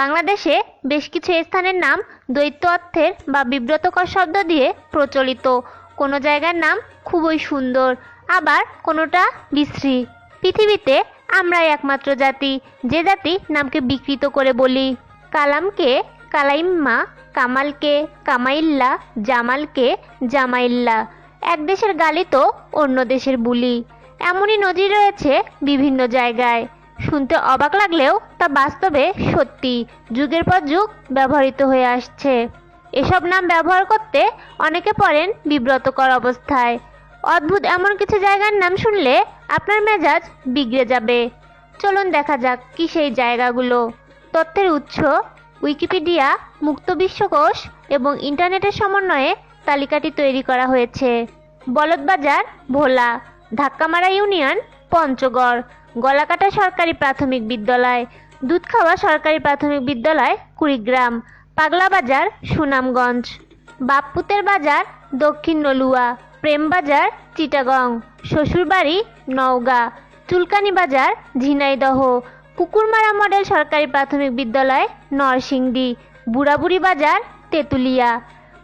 বাংলাদেশে বেশ কিছু স্থানের নাম দ্বৈত অর্থের বা বিব্রতকর শব্দ দিয়ে প্রচলিত। কোনো জায়গার নাম খুবই সুন্দর, আবার কোনোটা বিশ্রী। পৃথিবীতে আমরাই একমাত্র জাতি, যে জাতি নামকে বিকৃত করে বলি। কালামকে কালাইম্মা, কামালকে কামাইল্লা, জামালকে জামাইল্লা। এক দেশের গালি তো অন্য দেশের বুলি। এমনই নজির রয়েছে বিভিন্ন জায়গায়। শুনতে অবাক লাগলেও তা বাস্তবে সত্যি। যুগের পর যুগ ব্যবহৃত হয়ে আসছে। এসব নাম ব্যবহার করতে অনেকে পড়েন বিব্রতকর অবস্থায়। অদ্ভুত এমন কিছু জায়গার নাম শুনলে আপনার মেজাজ বিগড়ে যাবে। চলুন দেখা যাক কি সেই জায়গাগুলো। তথ্যের উৎস, উইকিপিডিয়া, মুক্ত বিশ্বকোষ এবং ইন্টারনেটের সমন্বয়ে তালিকাটি তৈরি করা হয়েছে। বলদবাজার ভোলা, ধাক্কামারা ইউনিয়ন, পঞ্চগড়। গলাকাটা সরকারি প্রাথমিক বিদ্যালয় দুধখাওয়া সরকারি প্রাথমিক বিদ্যালয়, কুড়িগ্রাম, পাগলা বাজার, সুনামগঞ্জ, বাপ্পুতের বাজার, দক্ষিণ নলুয়া প্রেমবাজার চিটাগং, শ্বশুরবাড়ি, নওগাঁ, চুলকানি বাজার, ঝিনাইদহ, কুকুরমারা মডেল সরকারি প্রাথমিক বিদ্যালয়, নরসিংদী, বুড়াবুড়ি বাজার, তেঁতুলিয়া।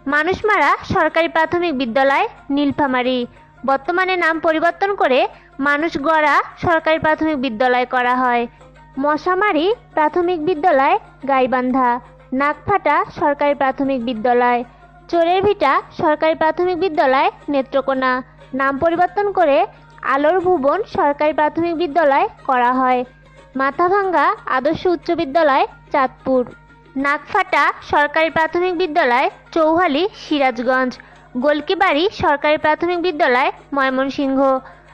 মানুষমারা সরকারি প্রাথমিক বিদ্যালয়, নীলফামারী। বর্তমানে নাম পরিবর্তন করে মানুষগড়া সরকারি প্রাথমিক বিদ্যালয় করা হয়। মশামারি প্রাথমিক বিদ্যালয় গাইবান্ধা, নাগফাটা সরকারি প্রাথমিক বিদ্যালয়, চোরের ভিটা সরকারি প্রাথমিক বিদ্যালয় নেত্রকোনা। নাম পরিবর্তন করে আলোর ভুবন সরকারি প্রাথমিক বিদ্যালয় করা হয়। মাথাভাঙ্গা আদর্শ উচ্চ বিদ্যালয় চাঁদপুর। নাগফাটা সরকারি প্রাথমিক বিদ্যালয় চৌহালি সিরাজগঞ্জ। গোলকিবাড়ি সরকারি প্রাথমিক বিদ্যালয় ময়মনসিংহ,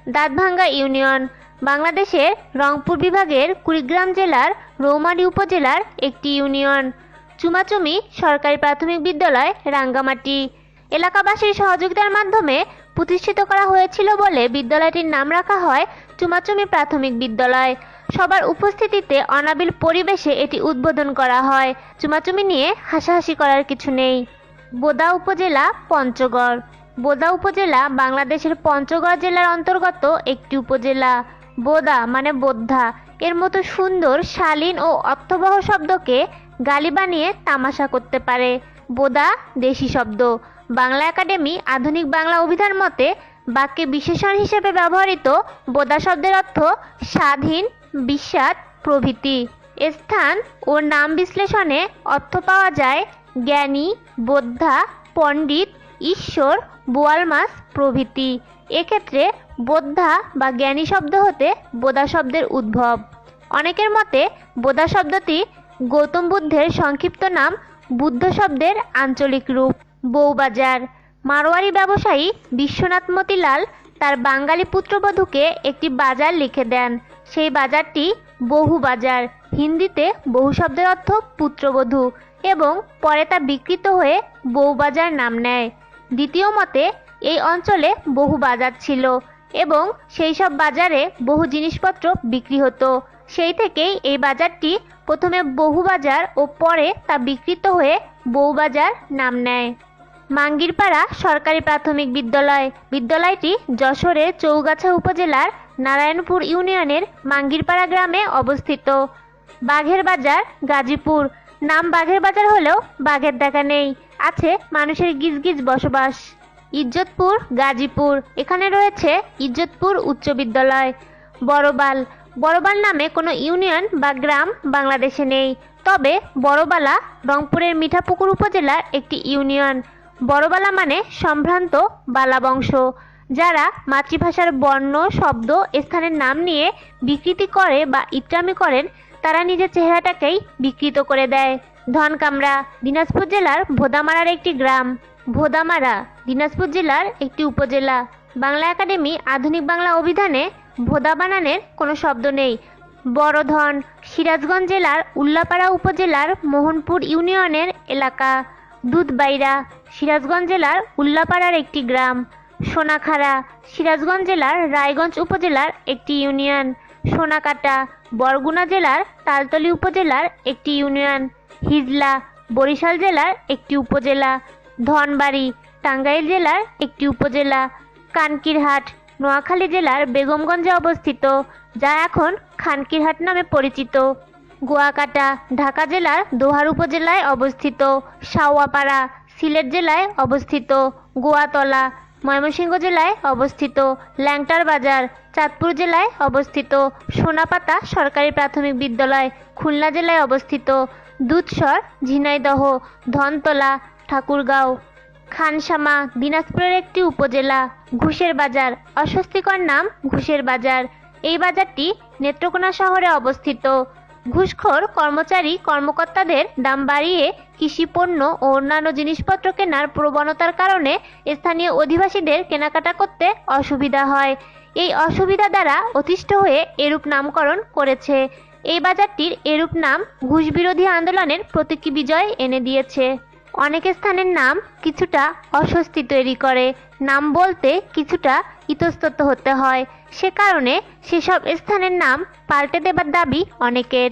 দাঁতভাঙ্গা ইউনিয়ন, বাংলাদেশের রংপুর বিভাগের কুড়িগ্রাম জেলার রৌমারী উপজেলার একটি ইউনিয়ন। চুমাচুমি সরকারি প্রাথমিক বিদ্যালয় রাঙ্গামাটি। এলাকাবাসীর সহযোগিতার মাধ্যমে প্রতিষ্ঠিত করা হয়েছিল বলে বিদ্যালয়টির নাম রাখা হয় চুমাচুমি প্রাথমিক বিদ্যালয়। সবার উপস্থিতিতে অনাবিল পরিবেশে এটি উদ্বোধন করা হয়। চুমাচুমি নিয়ে হাসাহাসি করার কিছু নেই। বোদা উপজেলা পঞ্চগড়। বোদা উপজেলা বাংলাদেশের পঞ্চগড় জেলার অন্তর্গত একটি উপজেলা। বোদা মানে বোদ্ধা। এর মতো সুন্দর, শালীন ও অর্থবহ শব্দকে গালি বানিয়ে তামাশা করতে পারে। বোদা দেশি শব্দ। বাংলা একাডেমি আধুনিক বাংলা অভিধান মতে বাক্যে বিশেষণ হিসেবে ব্যবহৃত বোদা শব্দের অর্থ স্বাধীন, বিস্বাদ, প্রভৃতি। স্থান ও নাম বিশ্লেষণে অর্থ পাওয়া যায় জ্ঞানী, বোদ্ধা, পণ্ডিত, ঈশ্বর, বোয়াল মাছ, প্রভৃতি। এক্ষেত্রে বোদ্ধা বা জ্ঞানী শব্দ হতে বোদা শব্দের উদ্ভব। অনেকের মতে বোদা শব্দটি গৌতম বুদ্ধের সংক্ষিপ্ত নাম বুদ্ধ শব্দের আঞ্চলিক রূপ, বউবাজার। মারোয়ারি ব্যবসায়ী বিশ্বনাথ মতিলাল তার বাঙালি পুত্রবধূকে একটি বাজার লিখে দেন। সেই বাজারটি বহু বাজার হিন্দিতে বহু শব্দের অর্থ পুত্রবধূ। এবং পরে তা বিকৃত হয়ে বউবাজার নাম নেয়। দ্বিতীয় মতে, এই অঞ্চলে বহু বাজার ছিল এবং সেই সব বাজারে বহু জিনিসপত্র বিক্রি হতো। সেই থেকেই এই বাজারটি প্রথমে বহু বাজার ও পরে তা বিকৃত হয়ে বউবাজার নাম নেয়। মাঙ্গিরপাড়া সরকারি প্রাথমিক বিদ্যালয়। বিদ্যালয়টি যশোরের চৌগাছা উপজেলার নারায়ণপুর ইউনিয়নের মাঙ্গিরপাড়া গ্রামে অবস্থিত। বাঘের বাজার গাজীপুর। নাম বাঘের বাজার হলেও বাঘের দেখা নেই। আছে মানুষের গিজগিজ বসবাস। ইজ্জতপুর, গাজীপুর, এখানে রয়েছে ইজ্জতপুর উচ্চ বিদ্যালয়। বড়বাল বড়বাল নামে কোনো ইউনিয়ন বা গ্রাম বাংলাদেশে নেই। তবে বড়বালা রংপুরের মিঠাপুকুর উপজেলার একটি ইউনিয়ন। বড়বালা মানে সম্ভ্রান্ত বালা বংশ, যারা মাতৃভাষার বর্ণ, শব্দ, স্থানের নাম নিয়ে বিকৃতি করে বা ইত্রামি করেন তারা নিজের চেহারাটাকেই বিকৃত করে দেয়। ধনকামরা, দিনাজপুর জেলার ভোদামারার একটি গ্রাম। ভোদামারা, দিনাজপুর জেলার একটি উপজেলা। বাংলা একাডেমি আধুনিক বাংলা অভিধানে ভোদা বানানের কোনো শব্দ নেই। বড়ধন, সিরাজগঞ্জ জেলার উল্লাপাড়া উপজেলার মোহনপুর ইউনিয়নের এলাকা। দুধবাইরা, সিরাজগঞ্জ জেলার উল্লাপাড়ার একটি গ্রাম। সোনাখাড়া, সিরাজগঞ্জ জেলার রায়গঞ্জ উপজেলার একটি ইউনিয়ন। সোনাকাটা, বরগুনা জেলার তালতলী উপজেলার একটি ইউনিয়ন, হিজলা, বরিশাল জেলার একটি উপজেলা, ধনবাড়ি, টাঙ্গাইল জেলার একটি উপজেলা, কানকিরহাট, নোয়াখালী জেলার বেগমগঞ্জে অবস্থিত, যা এখন খানকিরহাট নামে পরিচিত। গোয়াকাটা, ঢাকা জেলার দোহার উপজেলায় অবস্থিত, সাওয়াপাড়া, সিলেট জেলায় অবস্থিত, গোয়াতলা ময়মনসিংহ জেলায় অবস্থিত ল্যাংটার বাজার, চাঁদপুর জেলায় অবস্থিত সোনাপাতা সরকারি প্রাথমিক বিদ্যালয়, খুলনা জেলায় অবস্থিত দুধসর ঝিনাইদহ, ধনতলা, ঠাকুরগাঁও। খানসামা, দিনাজপুরের একটি উপজেলা, ঘুষের বাজার। অস্বস্তিকর নাম ঘুষের বাজার। এই বাজারটি নেত্রকোনা শহরে অবস্থিত। ঘুষখোর কর্মচারী কর্মকর্তাদের দাম বাড়িয়ে কৃষি পণ্য ও অন্যান্য জিনিসপত্র কেনার প্রবণতার কারণে স্থানীয় অধিবাসীদের কেনাকাটা করতে অসুবিধা হয়। এই অসুবিধা দ্বারা অতিষ্ঠ হয়ে এরূপ নামকরণ করেছে। এই বাজারটির এরূপ নাম ঘুষ বিরোধী আন্দোলনের প্রতীকী বিজয় এনে দিয়েছে। অনেক স্থানের নাম কিছুটা অস্বস্তি তৈরি করে। নাম বলতে কিছুটা ইতস্তত হতে হয়। সে কারণে সেসব স্থানের নাম পাল্টে দেবার দাবি অনেকের।